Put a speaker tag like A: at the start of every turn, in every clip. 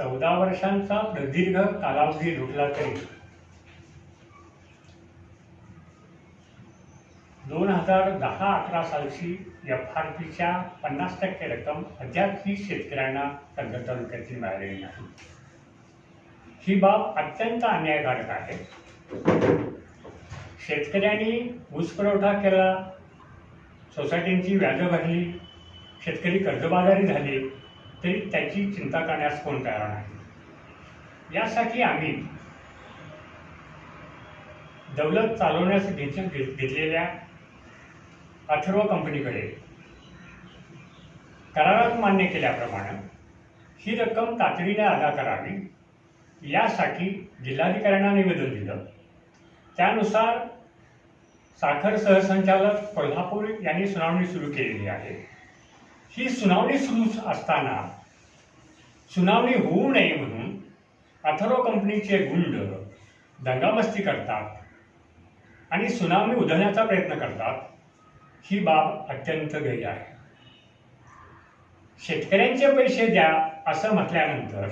A: चौदा वर्षांचा प्रदीर्घ कालावधी लुटला तरी. दोन हजार दहा अकरा सालची एफ आर पीच्या पन्नास टक्के रक्कम अद्यापही शेतकऱ्यांना कर्जत तालुक्यातील मिळालेली नाही. ही बाब अत्यंत अन्यायकारक आहे. शेतकऱ्यांनी ऊस पुरवठा केला सोसायटींची व्याजं भरली शेतकरी कर्जबाजारी झाले तरी त्याची चिंता करण्यास कोण तयार नाही यासाठी आम्ही दौलत चालवण्यास घेत घेतलेल्या अथर्व कंपनीकडे करारात मान्य केल्याप्रमाणे ही रक्कम तातडीने अदा करावी. यासाठी जिल्हाधिकाऱ्यांना निवेदन दिलं. त्यानुसार साखर सहसंचालक कोल्हापूर यांनी सुनावणी सुरू केलेली आहे. ही सुनावणी सुरू असताना सुनावणी होऊ नये म्हणून अथर्व कंपनीचे गुंड दंगामस्ती करतात आणि सुनावणी उधळण्याचा प्रयत्न करतात. ही बाब अत्यंत गैर आहे. शेतकऱ्यांचे पैसे द्या असं म्हटल्यानंतर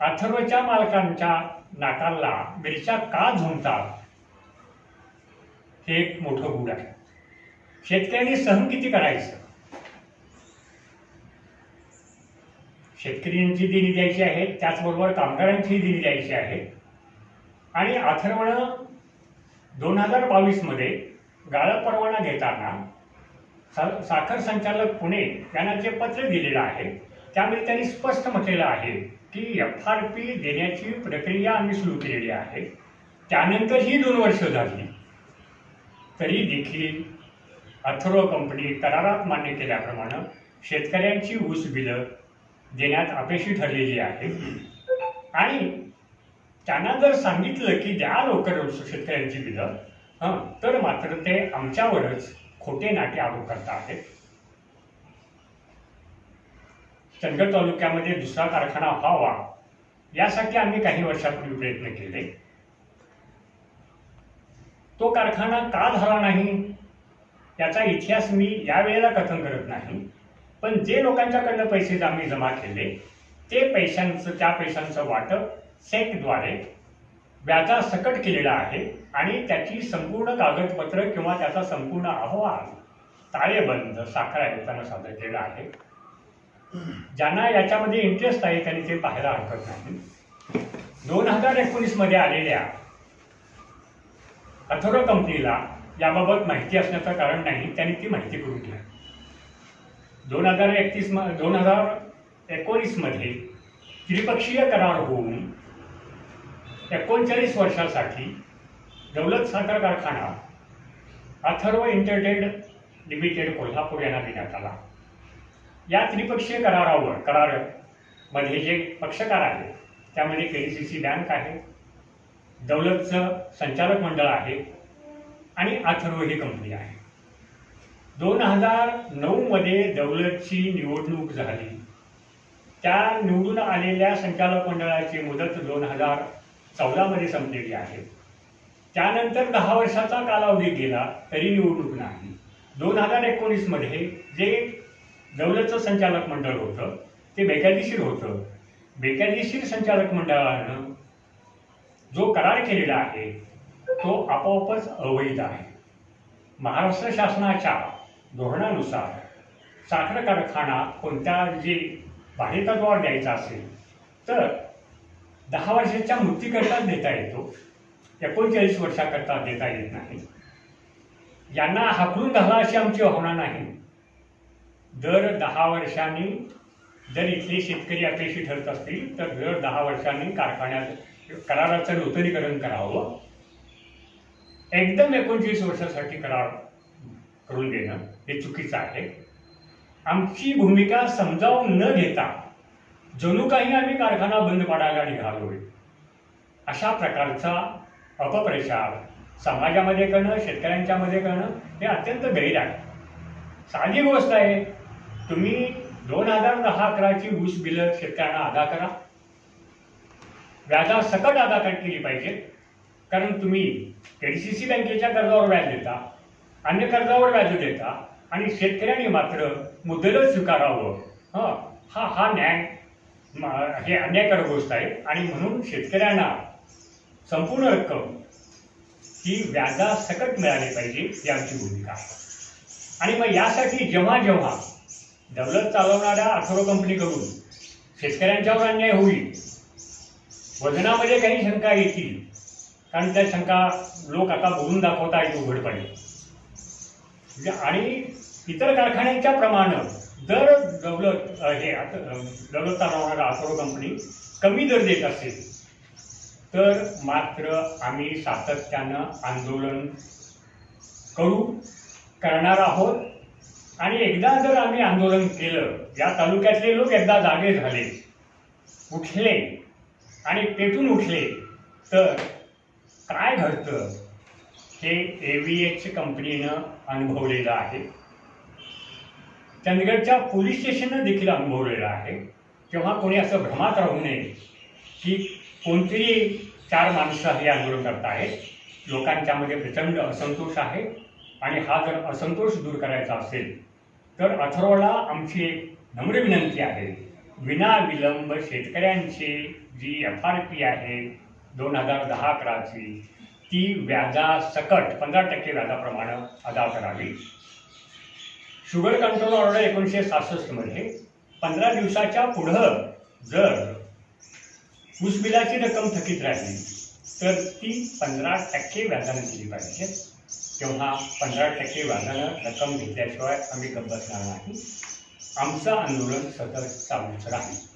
A: अथर्वच्या मालकांच्या नाकाला मिरच्या का झुंबतात हे एक मोठं गुड आहे. शेतकऱ्यांनी सहन किती करायचं? शेतकऱ्यांची देणी द्यायची आहे त्याचबरोबर कामगारांची देणी द्यायची आहे. आणि अथर्वण दोन हजार बावीसमध्ये गाळप परवाना घेताना सा- साखर संचालक पुणे यांना जे पत्र दिलेलं आहे त्यामध्ये त्यांनी स्पष्ट म्हटलेलं आहे की एफ आर पी देण्याची प्रक्रिया आम्ही सुरू केलेली आहे. त्यानंतर ही दोन वर्ष झाली. तरी देखील अथर्व कंपनी करारात मान्य केल्याप्रमाणे शेतकऱ्यांची ऊस बिलं देण्यात अपेक्षित ठरलेली आहे. आणि त्यांना जर सांगितलं की द्या लवकर शेतकऱ्यांची बिलं हं तर मात्र ते आमच्यावरच खोटे नाटे आरोप करता आहेत. चंदगड तालुक्यामध्ये दुसरा कारखाना व्हावा यासाठी आम्ही काही वर्षापूर्वी प्रयत्न केले. तो कारखाना का झाला नाही याचा इतिहास मी यावेळेला कथन करत नाही. पण जे लोकांच्याकडनं पैसे आम्ही जमा केले ते पैशांचं त्या पैशांचं वाटप सेकद्वारे व्याजासकट केलेलं आहे आणि त्याची संपूर्ण कागदपत्र किंवा त्याचा संपूर्ण अहवाल ताळेबंद साखर आयुक्तांना सादर केला आहे. ज्यांना याच्यामध्ये इंटरेस्ट आहे त्यांनी ते पाहायला हरकत नाही. दोन हजार एकोणीसमध्ये आलेल्या अथोरो कंपनीला याबाबत माहिती असण्याचं कारण नाही त्यांनी ती माहिती करून घ्या. दोन हजार एकतीस म दोन हजार एकोणीसमध्ये त्रिपक्षीय करार होऊन एकोणचाळीस वर्षासाठी दौलत साखर कारखाना अथर्व इंटरटेड लिमिटेड कोल्हापूर यांना देण्यात आला. या त्रिपक्षीय करारावर करारमध्ये जे पक्षकार आहेत त्यामध्ये के सी सी बँक आहे दौलतचं संचालक मंडळ आहे आणि अथर्व ही कंपनी आहे. दोन हजार नऊमध्ये दौलतची निवडणूक झाली. त्या निवडून आलेल्या संचालक मंडळाची मुदत दोन हजार चौदामध्ये संपलेली आहे. त्यानंतर दहा वर्षाचा कालावधी गेला तरी निवडणूक नाही. दोन हजार एकोणीसमध्ये जे दौलतचं संचालक मंडळ होतं ते बेकायदेशीर होतं. बेकायदेशीर संचालक मंडळानं जो करार केलेला आहे तो आपोआपच अवैध आहे. महाराष्ट्र शासनाच्या धोरणानुसार साखर कारखाना कोणत्या जे भाडेतत्वावर द्यायचा असेल तर दहा वर्षाच्या मृत्यूकरताच देता येतो. एकोणचाळीस वर्षाकरता देता येत नाही. यांना हाकलून घाला अशी आमची भावना नाही. दर दहा वर्षांनी जर इथले शेतकरी अपेक्षित ठरत असतील तर दर दहा वर्षांनी कारखान्यात कराराचं नूतनीकरण करावं. एकदम एकोणचाळीस वर्षासाठी करार करून देणं. हे चुकीचं आहे. आमची भूमिका समजावून न घेता जणू काही आम्ही कारखाना बंद पाडायला निघालोय. अशा प्रकारचा अपप्रचार समाजामध्ये करणं शेतकऱ्यांच्या मध्ये करणं हे अत्यंत गैर आहे. साधी गोष्ट आहे तुम्ही दोन हजार दहा अकराची ऊस बिलं शेतकऱ्यांना अदा करा. व्याजा सकट अदा केली पाहिजे. कारण तुम्ही के डी सी सी बँकेच्या कर्जावर व्याज देता अन्य कर्जावर व्याज देता आणि शेतकऱ्यांनी मात्र मुद्दलच स्वीकारावं. हं. हा हा न्याय हे अन्यायकारक गोष्ट आहे. आणि म्हणून शेतकऱ्यांना संपूर्ण रक्कम ही व्याजासकट मिळाली पाहिजे ही आमची भूमिका आहे. आणि मग यासाठी जेव्हा जेव्हा दौलत चालवणाऱ्या अथरो कंपनीकडून शेतकऱ्यांच्यावर अन्याय होईल वजनामध्ये काही शंका येतील कारण त्या शंका लोक आता बोलून दाखवता आहेत उघडपणे. आणि इतर कारखान्यांच्या प्रमाणे दर दौलत हे अथ- दौलत चालवणारा अथर्व कंपनी कमी दर देत असेल. तर मात्र आम्ही सातत्यानं आंदोलन करू करणार आहोत. आणि एकदा जर आम्ही आंदोलन केलं या तालुक्यातले लोक एकदा जागे झाले उठले आणि पेटून उठले तर काय घडतं? हे ए व्ही एच कंपनीनं अनुभवलेलं आहे. चंदगडच्या पोलीस स्टेशननं देखील अनुभवलेलं आहे. तेव्हा कोणी असं भ्रमात राहू नये की कोणतरी चार माणसं हे आंदोलन करत आहेत. लोकांच्यामध्ये प्रचंड असंतोष आहे. आणि हा जर असंतोष दूर करायचा असेल तर अथर्वला आमची एक नम्र विनंती आहे. विना विलंब शेतकऱ्यांची जी एफ आर पी आहे दोन हजार दहा अकराची ती व्याजासकट पंधरा टक्के व्याजाप्रमाणे अदा करावी. शुगर कंट्रोल ऑर्डर एकोणीसशे सहासष्टमध्ये पंधरा दिवसाच्या पुढं जर ऊस बिलाची रक्कम थकीत राहिली तर ती पंधरा टक्के व्याजानं दिली पाहिजे. तेव्हा पंधरा टक्के व्याजानं रक्कम घेतल्याशिवाय आम्ही गप्प बसणार नाही. आमचं आंदोलन सतत चालूच राहील.